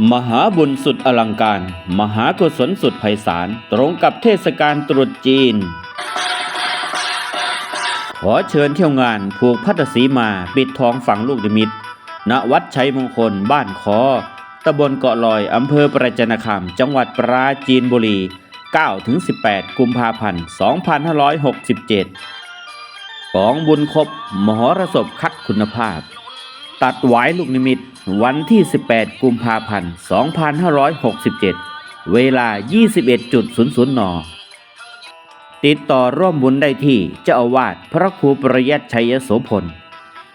มหาบุญสุดอลังการ มหากุศลสุดไพศาล ตรงกับเทศกาลตรุษจีน ขอเชิญเที่ยวงานผูกพัทสีมาปิดทองฝังลูกนิมิตณวัดชัยมงคลบ้านคอตำบลเกาะลอย อำเภอประจันคาม จังหวัดปราจีนบุรี 9-18 กุมภาพันธ์ 2567 ของบุญครบ มหรสพคัดคุณภาพ ตัดหวายลูกนิมิต วันที่ 18 กุมภาพันธ์ 2567 เวลา 21.00 น ติดต่อร่วมบุญได้ที่เจ้าอาวาสพระครูประยัติชัยโสพล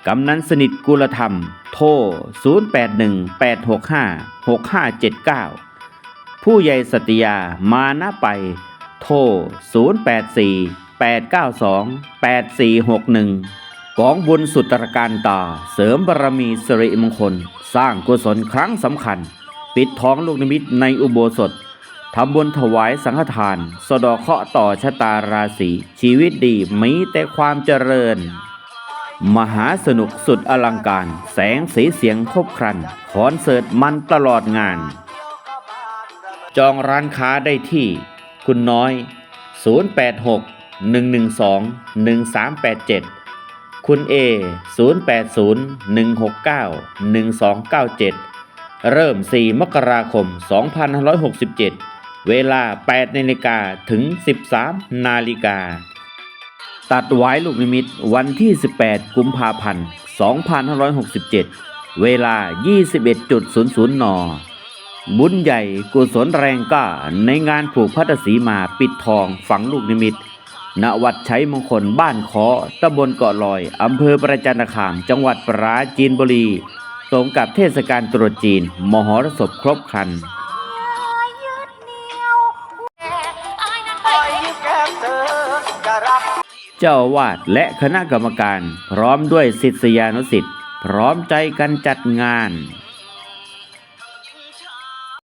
กำนันสนิทกุลธรรม โทร 0818656579 ผู้ใหญ่สติยามานะไป โทร 0848928461 กองบุญสุตรการตา เสริมบารมีสิริมงคล สร้างกุศลครั้งสำคัญ ปิดท้องลูกนิมิตในอุโบสถทำบุญถวายสังฆทาน สดอเคาะต่อชะตาราศีชีวิตดีมีแต่ความเจริญ มหาสนุกสุดอลังการ แสงสีเสียงครบครันคอนเสิร์ตมันตลอดงาน จองร้านค้าได้ที่ คุณน้อย 086 112 1387 คุณเอ080 169 1297 เริ่ม 4 มกราคม 2567 เวลา 8นาฬิกาถึง 13 นาฬิกา ตัดไว้ลูกนิมิตวันที่ 18 กุมภาพันธ์ 2567 เวลา 21.00 น บุญใหญ่กุศลแรงก้าในงานผูกพัทสีมาปิดทองฝังลูกนิมิต ณวัดใช้มงคลบ้านคอตำบลเกาะลอย อำเภอประจันตคาม จังหวัดปราจีนบุรี ตรงกับเทศกาลตรุษจีน มหรสพครบครัน เจ้าอาวาดและคณะกรรมการ พร้อมด้วยศิษยานุศิษย์พร้อมใจกันจัดงาน